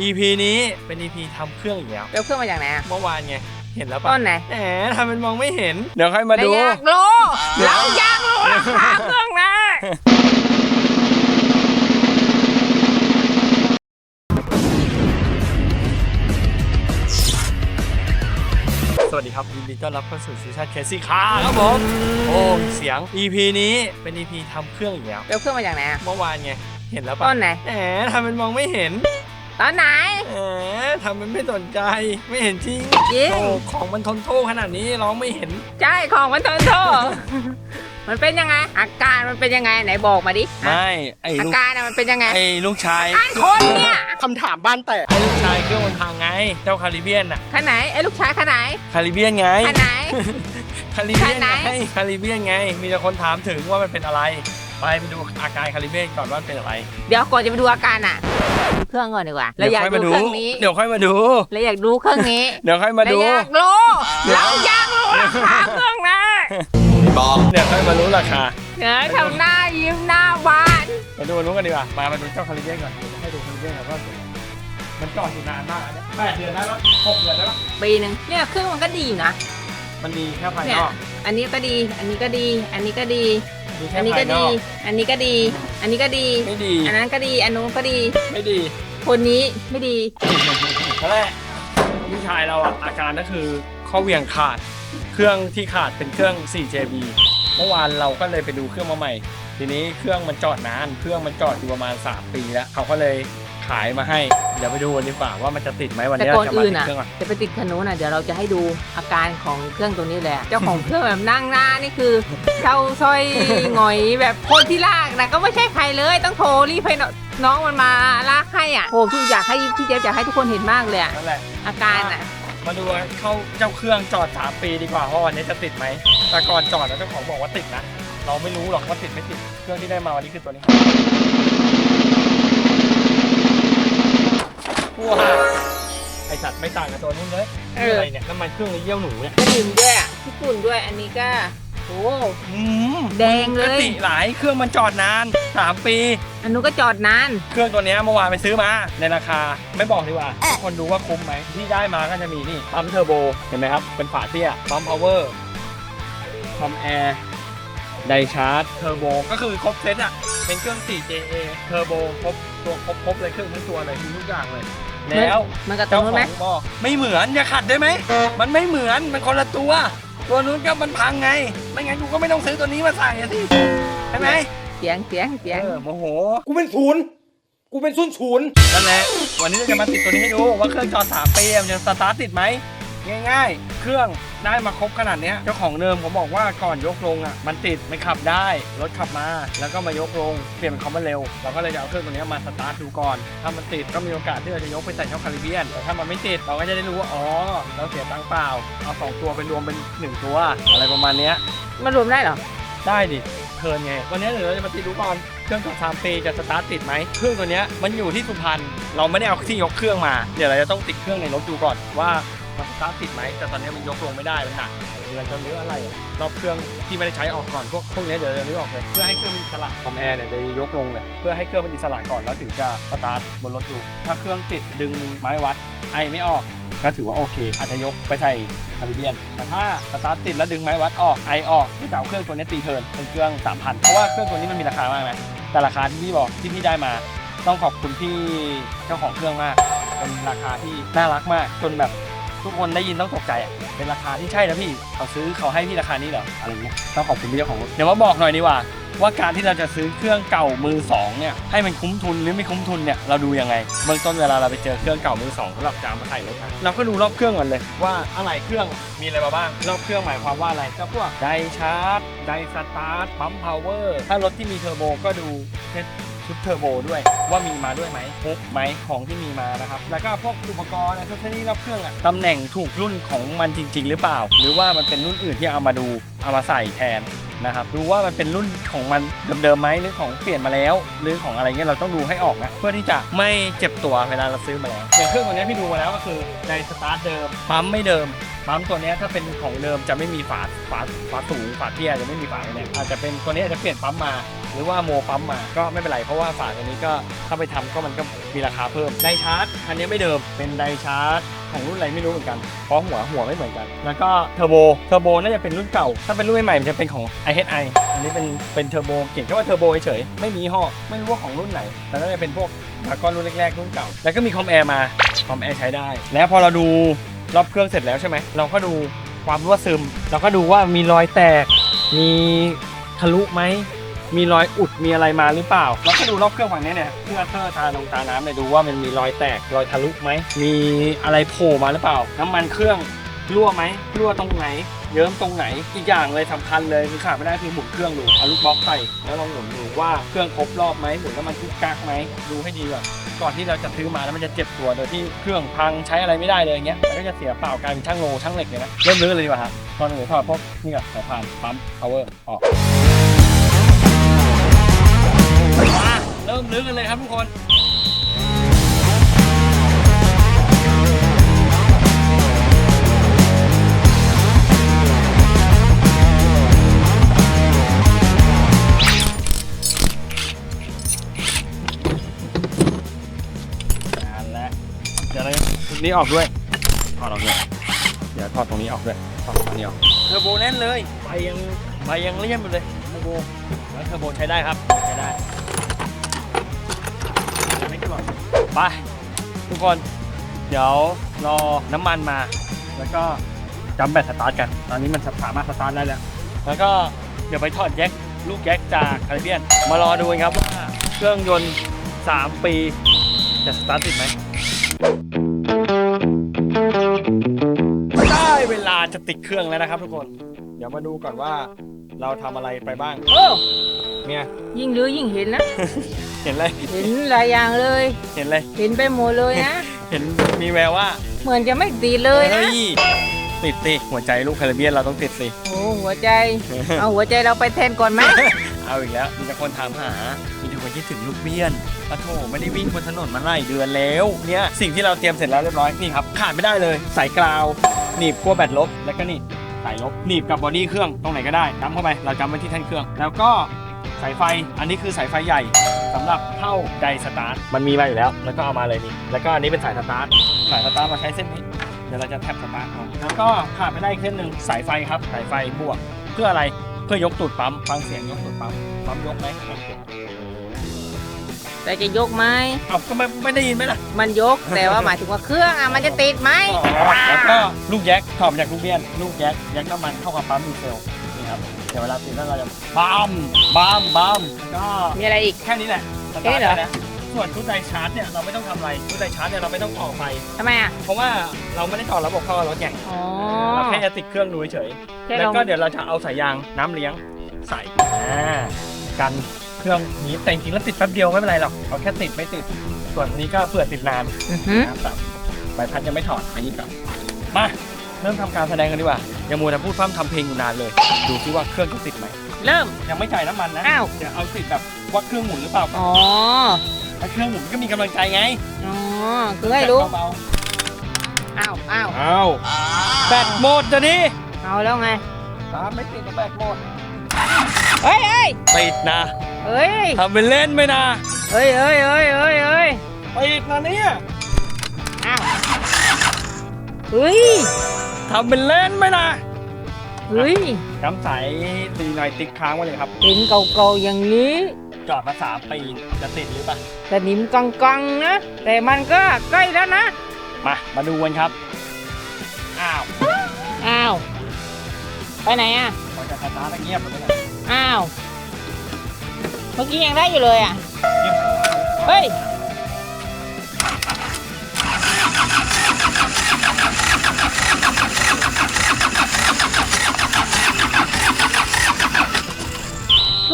EP นี้เป็น EP ทำเครื่องอีกแล้วเร็วเครื่องมาจากไหนอะเมื่อวานไง เห็นแล้วต้ปะนไหนแหมทำเป็นมองไม่เห็น เดี๋ยวค่อยมาดูแต่อยากรู้เราอยากรู้ราคาเครื่องนะสวัสดีครับยินดีต้อนรับเข้าสู่ซีซั่นเคซี่คาครับผม โอ้เสียง EP นี้เป็น EP ทำเครื่องอีกแล้วเร็วเครื่องมาจากไหนอะเมื่อวานไง เห็นแล้วปะต้นไหนแหมทำเป็นมองไม่เห็น ตอนไหน แหมทำเป็นไม่สนใจไม่เห็นจริงจริง โอ้ของมันทนโทษขนาดนี้ร้องไม่เห็นใช่ของมันโทนโทษ มันเป็นยังไง อาการมันเป็นยังไงไหนบอกมาดิอะไม่ไอ้อาลูกการอะมันเป็นยังไงไอ้ลูกชายไอ้คนเนี่ยคำถามบ้านแตก ไอ้ลูกชายเครื่องมันพังไง เจ้าคาริเบียนอะขนาดไหนไอ้ลูกชายขนาดไหนคาริเบียนไง ขนาดไหน คาริเบียนคันไหนไงคาริเบียนไง มีแต่คนถามถึงว่ามันเป็นอะไร ไปไปดูอาการคาริเบียนก่อนว่ามันเป็นอะไรเดี๋ยวก่อนจะไปดูอาการอะดูเครื่องก่อนดีกว่าเราอยากค่ดูเครื่องนี้เดี๋ยวค่อยมาดูเราอยากดูเครื่องนี้เดี๋ยวค่อยมาดูเราอยากรู้เราอยากรู้ราคาเครื่องนะเดี๋ยวค่อยมารู้ราคาเฮ้ยทำหน้ายิ้มหน้าหวานมาดูนู้นกันดีกว่ามามาดูเจ้าคาริเบียนก่อนให้ดูคาริเบียนก่อนว่ามันจอดอยู่นานมากอันเนี้ยแปดเดือนได้ปะหกเดือนได้ปะปีหนึ่งเนี่ยเครื่องมันก็ดีอยู่นะมันดีแค่ภายเนี่นยอกอันนี้ก็ดี อันนี้ก็ดี อันนี้ก็ดีดีแค่ อันนี้ภาก็ยนดีอกอันนี้ก็ดี อันนี้ก็ดี ไม่ดี อันนั้นก็ดี อันนู้นก็ดี ไม่ดี คนนี้ไม่ดีตอนแรกพี่ชายเราอะอาการก็คือข้อเหวี่ยงขาด เครื่องที่ขาดเป็นเครื่อง 4JB เมื่อวานเราก็เลยไปดูเครื่องมาใหม่ ทีนี้เครื่องมันจอดนาน เครื่องมันจอดอยู่ประมาณ 3 ปีแล้ว เขาก็เลย ขายมาให้ เดี๋ยวไปดูกันดีกว่าว่ามันจะติดไหมวันแต่นี้ก่อเรานจะมาอื่นติดอะ เครื่องก่อนจะไปติดขนุนอะ เดี๋ยวเราจะให้ดูอาการของเครื่องตัวนี้แหละเจ้าของเครื่องแบบนั่งหน้านี่คือเช่าซอยหงอยแบบคนที่ลากนะก็ไม่ใช่ใครเลยต้องโทรรีบให้น้องมันมาลากให้อะโอ้ทุกอยากให้พี่เจ๊ยบอยากให้ทุกคนเห็นมากเลยอะนั่นแหละ อาการอะ มาดูกันเข้าเจ้าเครื่องจอด 3 ปีดีกว่าว่าวันนี้จะติดไหมแต่ก่อนจอดแล้วเจ้าของบอกว่าติดนะ เราไม่รู้หรอกว่าติดไม่ติด เครื่องที่ได้มาวันนี้คือตัวนี้ ว้าวไอสัตว์ไม่ต่างกับตัวนู้นเลยเอนี่ออะไรเนี่ยน้ำมันเครื่องหรือเยี่ยวหนูเนี่ยกระดิ่งด้วยอะญี่ปุ่นด้วยอันนี้ก็โอ้อืมแดงเลปกย ติหลายเครื่องมันจอดนาน 3 ปี อันนู้นก็จอดนาน เครื่องตัวเนี้ยเมื่อวานไปซื้อมาในราคาไม่บอกดีกว่าทุกคนดูว่าคุ้มไหมที่ได้มาก็จะมีนี่ปั๊มเทอร์โบเห็นไหมครับ เป็นฝาเตี้ยปั๊มพาวเวอร์ปั๊มแอร์ไดชาร์จเทอร์โบก็คือครบเซตอะ เป็นเครื่อง 4JA เทอร์โบครบตัวครบครบเลยเครื่องทั้งตัวเลยมีทุกอย่างเลย แล้วมันกับตรเจ้างขนู้อนไหมงบอกไม่เหมือนอย่าขัดได้ไหมมันไม่เหมือนมันคนละตัว ตัวนู้นก็มันพังไง ไม่งั้นกูก็ไม่ต้องซื้อตัวนี้มาใส่อะสิใช่ไหมเสียงเสียงเสียงเออโมโหกูเป็นศูนย์กูเป็นศูนย์ศูนย์นั่นแหละวันนี้เราจะมาติดตัวนี้ให้ดูว่าเครื่องจอสามปีมันจะสตาร์ทติดไหม ง่าย ๆ เครื่องได้มาครบขนาดเนี้ยเจ้าของเดิมเขาบอกว่าก่อนยกลงอะมันติดมันขับได้รถขับมา แล้วก็มายกลงเปลี่ยนเป็นคอมมันเร็วเราก็เลยจะเอาเครื่องตัวเนี้ยมาสตาร์ทดูก่อนถ้ามันติดก็มีโอกาสที่เราจะยกไปใส่ช่องคาริเบียนแต่ถ้ามันไม่ติดเราก็จะได้รู้ว่าอ๋อเราเสียตังค์เปล่าเอาสองตัวไปรวมเป็นหนึ่งตัวอะไรประมาณเนี้ยมันรวมได้เหรอ ได้ดิเทิร์นไง วันนี้เดี๋ยวเราจะมาติดดูก่อนเครื่องจอดสามปีจะสตาร์ทติดไหม เครื่องตัวเนี้ยมันอยู่ที่สุพรรณ เราไม่ได้เอาที่ยกเครื่องมา เดี๋ยวเราจะต้องติดเครื่องในรถดูก่อนว่า มันสตาร์ทติดไหมแต่ตอนนี้มันยกลงไม่ได้มันหนักเดี๋ยวเราจะเลื้ออะไรอะรอบเครื่องที่ไม่ได้ใช้ออกก่อนพวกพวกเนี้ยเดี๋ยวเราเลื้อออกเลยเพื่อให้เครื่องมันอิสระคอมแอร์เนี่ยจะยกลงเลยเพื่อให้เครื่องมันอิสระก่อนแล้วถึงจะสตาร์ทบนรถดูถ้าเครื่องติดดึงไม้วัดไอไม่ออกก็ถือว่าโอเค อาจจะยกไปใส่คาริเบียน แต่ถ้าสตาร์ทติดแล้วดึงไม้วัดออกไอออกที่จะเอาเครื่องตัวนี้ตีเทิร์นเป็นเครื่อง 3,000 เพราะว่าเครื่องตัวนี้มันมีราคามากนะแต่ราคาที่พี่บอกที่พี่ได้มา ต้องขอบคุณพี่เจ้าของเครื่องมาก เป็นราคาที่น่ารักมากจนแบบ ทุกคนได้ยินต้องตกใจอะเป็นราคาที่ใช่นะพี่เขาซื้อเขาให้พี่ราคานี้เหรออะไรเงี้ยต้องขอบคุณพี่เจ้าของรถเดี๋ยวมาบอกหน่อยดีกว่า ว่าการที่เราจะซื้อเครื่องเก่ามือสองเนี่ยให้มันคุ้มทุนหรือไม่คุ้มทุนเนี่ยเราดูยังไงเบื้องต้นเวลาเราไปเจอเครื่องเก่ามือสองสำหรับจะเอามาใส่รถนะเราก็ดูรอบเครื่องก่อนเลย ว่าอะไรเครื่องมีอะไรมาบ้างรอบเครื่องหมายความว่าอะไรก็พวกไดชาร์จไดสตาร์ทปั๊มพาวเวอร์ถ้ารถที่มีเทอร์โบก็ดูเช็ดชุดเทอร์โบด้วยว่ามีมาด้วยไหมครบไหมของที่มีมานะครับ แล้วก็พวกอุปกรณ์อะไรที่รอบเครื่องอะตำแหน่งถูกรุ่นของมันจริง ๆ หรือเปล่า หรือว่ามันเป็นรุ่นอื่นที่เอามาดูเอามาใส่แทนนะครับดูว่ามันเป็นรุ่นของมันเดิมๆไหมหรือของเปลี่ยนมาแล้ว หรือของอะไรเงี้ยเราต้องดูให้ออกนะเพื่อที่จะไม่เจ็บตัวเวลาเราซื้อมาแล้วอย่างเครื่องตัวเนี้ยพี่ดูมาแล้วก็คือในสตาร์ทเดิมปั๊มไม่เดิมปั๊มตัวเนี้ยถ้าเป็นของเดิมจะไม่มีฝาฝาฝาสูงฝาเตี้ยจะไม่มีฝาเนี่ยอาจจะเป็นตัวเนี้ยจะเปลี่ยนปั๊มมา หรือว่าโมปั๊มมาก็ไม่เป็นไรเพราะว่าฝาตัวนี้ก็ถ้าไปทำก็มันก็มีราคาเพิ่มไดชาร์จอันนี้ไม่เดิมเป็นไดชาร์จของรุ่นอะไรไม่รู้เหมือนกัน เพราะหัวหัวไม่เหมือนกัน แล้วก็เทอร์โบ เทอร์โบน่าจะเป็นรุ่นเก่า ถ้าเป็นรุ่นใหม่มันจะเป็นของ IHI อันนี้เป็นเป็นเทอร์โบ เขียนแค่ว่าเทอร์โบเฉยๆ ไม่มียี่อไม่รู้ว่าของรุ่นไหน แต่น่าจะเป็นพวกดาก้อนรุ่นแรกๆรุ่นเก่า แล้วก็มีคอมแอร์มา คอมแอร์ใช้ได้ แล้วพอเราดูรอบเครื่องเสร็จแล้วใช่ไหม เราก็ดูความรั่วซึม เราก็ดูว่ามีรอยแตก มีทะลุไหม มีรอยอุดมีอะไรมาหรือเปล่าแล้วก็ดูรอบเครื่องฝั่งนี้เนี่ยเพื่อเทอร์ตาลงตาน้ำเนี่ยดูว่ามันมีรอยแตกรอยทะลุไหมมีอะไรโผล่มาหรือเปล่า น้ำมันเครื่องรั่วไหมรั่วตรงไหน เยิ้มตรงไหนอีกอย่างเลยสำคัญเลยคือขาดไม่ได้คือหมุนเครื่องดูเอาลูกบล็อกใส่แล้วลองหมุนดูว่าเครื่องครบรอบไหมหมุนแล้วมันคุกกักไหมดูให้ดีก่อนก่อนที่เราจะซื้อมาแล้วมันจะเจ็บตัวโดยที่เครื่องพังใช้อะไรไม่ได้เลยอย่างเงี้ยมันก็จะเสียเปล่ากลายเป็นช่างโลช่างเหล็กเลยนะเริ่มรื้อเลยดีกว่าครับตอนหนึ่งถอดพวกนี่ก่อนสายพานปั๊ม power ออก เริ่มลื้อกันเลยครับทุกคนงานแล้วเดี๋ยวเราชุดนี้ออกด้วยถอดออกด้วยเดี๋ยวถอดตรงนี้ออกด้วยถอดตรงนี้ออกเทอร์โบแน่นเลยใบยังใบยังเลี่ยมอยู่เลยเทอร์โบแล้วเทอร์โบใช้ได้ครับใช้ได้ ไป ทุกคน เดี๋ยวรอน้ำมันมา แล้วก็จำแบตสตาร์ทกัน ตอนนี้มันสามารถสตาร์ทได้แล้ว แล้วก็เดี๋ยวไปถอดแยกลูกแยกจากคาริเบียน มารอดูกันครับว่าเครื่องยนต์ 3 ปีจะสตาร์ทติดไหมได้เวลาจะติดเครื่องแล้วนะครับทุกคน เดี๋ยวมาดูก่อนว่าเราทำอะไรไปบ้างโอ้เนี่ยยิ่งลื้อยิ่งเห็นนะ เห็นอะไร เห็นหลายอย่างเลย เห็นอะไร เห็นไปหมดเลยนะ เห็นมีแววว่าเหมือนจะไม่ตีเลยนะ ฮ้ติดสิหัวใจลูกคาราเบียนเราต้องติดสิ โอ้หัวใจ เอาหัวใจเราไปแทนก่อนไหม เอาอีกแล้ว มีแต่คนถามหา มีแต่คนคิดถึงลูกเบี้ยนปะโถไม่ได้วิ่งบนถนนมาหลายเดือนแล้ว เนี่ย สิ่งที่เราเตรียมเสร็จแล้วเรียบร้อย นี่ครับ ขาดไม่ได้เลย สายกราว หนีบขั้วแบตลบ แล้วก็นี่ สายลบ หนีบกับบอดี้เครื่อง ตรงไหนก็ได้จำเข้าไป เราจำไว้ที่แท่นเครื่อง แล้วก็ สายไฟ อันนี้คือสายไฟใหญ่สำหรับเข้าไดสตาร์ท มันมีมาอยู่แล้ว แล้วก็เอามาเลยนี่ แล้วก็อันนี้เป็นสายสตาร์ท สายสตาร์ทมาใช้เส้นนี้ เดี๋ยวเราจะแท็บสตาร์ทเอาแล้วก็ขาดไม่ได้อีกเส้นหนึ่งสายไฟครับ สายไฟบวก เพื่ออะไร เพื่อยกตูดปั๊ม ฟังเสียงยกตูดปั๊ม ปั๊มยกไหมแต่จะยกไหมเอาก็ไม่ไม่ได้ยินไหมล่ะ มันยก แต่ว่าหมายถึงว่าเครื่องอะมันจะติดไหม แล้วก็ลูกแยกถอดมาจากลูกเบี้ยน ลูกแยกแยกน้ำมันเข้ากับปั๊มดีเซล นี่ครับเดี๋ยวเวลาติดแล้วเราจะบัมบัมบัมก็มีอะไรอีก แค่นี้แหละสแค่ตานี้ร์ทเหรอได้แล้วส่วนชุดไดชาร์จเนี่ยเราไม่ต้องทำอะไรชุดไดชาร์จเนี่ยเราไม่ต้องต่อไฟทำไมอะ เพราะว่าเราไม่ได้ต่อระบบเข้ากับรถใหญ่อ๋อ เราแค่จะติดเครื่องดูเฉยแค่แล้วลองก็เดี๋ยวเราจะเอาสายยางน้ำเลี้ยงใส่อ่ากันเครื่องนี้แต่จริงๆแล้วติดแป๊บเดียวไม่เป็นไรหรอกเอาแค่ติดไม่ติดส่วนอันนี้ก็เผื่อติดนาน อือหือ นะครับใบพัดยังไม่ถอดอันนี้ก่อนมา เริ่มทำการแสดงกันดีกว่าอ ย่ามัวแต่พูดพร่ำทำเพลงอยู่นานเลย ดูซิว่าเครื่องจะติดไหม เริ่ม ยังไม่จ่ายน้ำมันนะอ้าว เดี๋ยวเอาติดแบบว่าเครื่องหมุนหรือเปล่าก่อนอ๋อ ถ้าเครื่องหมุนก็มีกำลังใจไงอ๋อ คือให้รู้ เบาอ้าวอ้าวๆเอาแบตหมดจะนี่เอาแล้วไง ตามไม่ติดก็แบตหมดเฮ้ยเฮ้ยติดนะเฮ้ยทำเป็นเล่นไหมนะเฮ้ยเฮ้ยเฮ้ยเฮ้ยเฮ้ยติดนะเนี่ย อ้าวเฮ้ย ทำเป็นเล่นไหมนะเฮ้ยน้ำใสตีหน่อยติ๊กค้างไว้เลยครับเห็นเก่าๆอย่างนี้ จอดมาสามปีจะติดหรือเปล่าแต่นิมกังๆนะ แต่มันก็ใกล้แล้วนะ มามาดูกันครับอ้าวอ้าว ไปไหนอะ พอจะสตาร์ทแล้วเงียบไปเลยอ้าว เมื่อกี้ยังได้อยู่เลยอะ เงียบไปเฮ้ย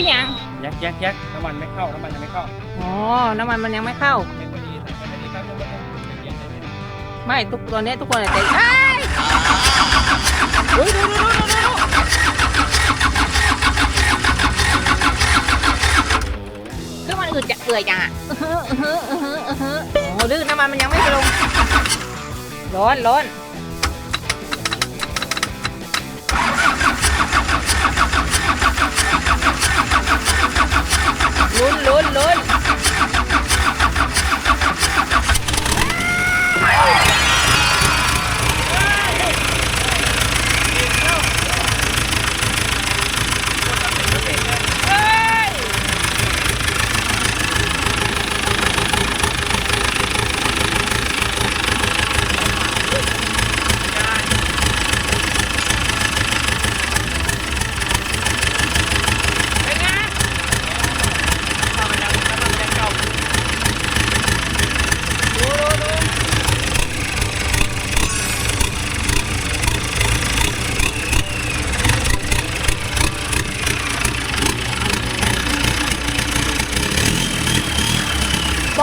คือยังแยกแยกแยกน้ำมันไม่เข้า น้ำมันยังไม่เข้าอ๋อน้ำมันมันยังไม่เข้าเด็กพอดีใส่ไปพอดีแป๊บนึงแป๊บนึงใจเย็นใจเย็นไม่ทุกตัวเนี้ยทุกคนเลยแต่เอ้ยดูดูดูดูดูดูคือมันอึดจะเอื่อยจังอะอื้อหืออื้อหืออื้อหืออื้อหือโอ้ดื้อน้ำมันมันยังไม่ลงร้อนร้อน ลุ้นลุ้นลุ้น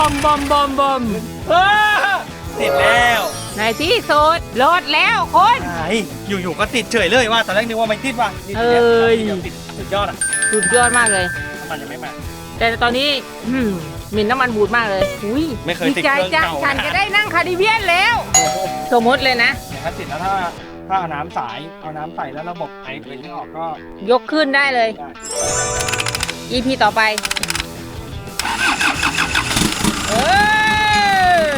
มบอมบอมบอมเออติดแล้วในที่สุดโหลดแล้วคน ไอ้อยู่ๆก็ติดเฉยเลยว่าตอนแรกนึกว่าไม่ติดว่ะนี่ทีเอ้ยเดี๋ยวติดสุดยอดอะสุดยอดมากเลย น้ำมันยังไม่มา แต่ตอนนี้อืมหมิ่นน้ำมันบูดมากเลยอุ้ยไม่เคยติดใจเครื่องจังเก่าฉันจะได้นั่งคาริเบียนแล้ว สมมติเลยนะเนี่ยถ้าติดแล้วถ้าถ้าเอาน้ำสายเอาน้ำใส่แล้วระบบไอตัวเองไม่ออกก็ยกขึ้นได้เลย ได้ EP ต่อไป เออ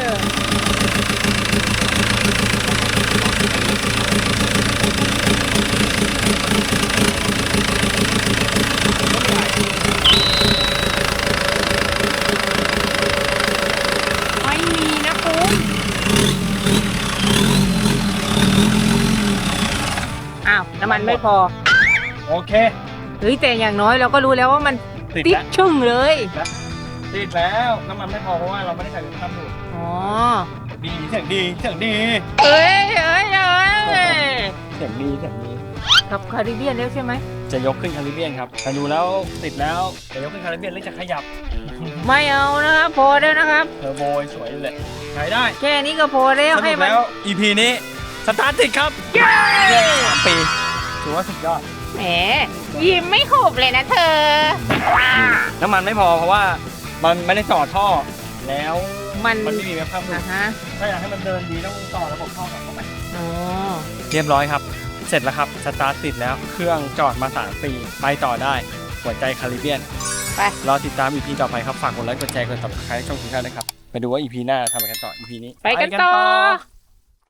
ไม่มีนะคุณอ้าว น้ำ มันไม่พอ โอเค เฮ้ยแต่อย่างน้อยเราก็รู้แล้วว่ามันติดติดแล้วชึ่งเลย ติดแล้วน้ำมันไม่พอเพราะว่าเราไม่ได้ใส่น้ำดูดอ๋อ ดีเสียงดีเสียงดีเอ้ยเอ้ยเอ้ยเสียงดีเสียงดีกับคาริเบียนแล้วใช่ไหม จะยกขึ้นคาริเบียนครับแต่ดูแล้วติดแล้วจะยกขึ้นคาริเบียนหรือจะขยับไม่เอานะครับพอแล้วนะครับ เทอร์โบสวยเลยใช้ได้แค่นี้ก็พอแล้วสให้รุปมัน แล้ว EP นี้สตาร์ทติดครับสามปี ถือว่าสุดยอด แหมยิ้มไม่ขบเลยนะเธอ น้ำมันไม่พอเพราะว่ามันไม่ได้ต่อท่อ แล้วมันมันไม่มีเว็บข้ามดูอะฮะถ้าอยากให้มันเดินดีต้องต่อระบบท่อกลับเข้าไปอ๋อเรียบร้อยครับ เสร็จแล้วครับ สตาร์ทติดแล้ว เครื่องจอดมา3ปีไปต่อได้ หัวใจคาริเบียน ไป รอติดตาม EP ต่อไปครับ ฝากกดไลค์ กดแชร์ กด subscribe ช่องคุณค่าด้วยครับ ไปดูว่า EP หน้าทำอะไรกันต่อ EP นี้ ไปกันต่อ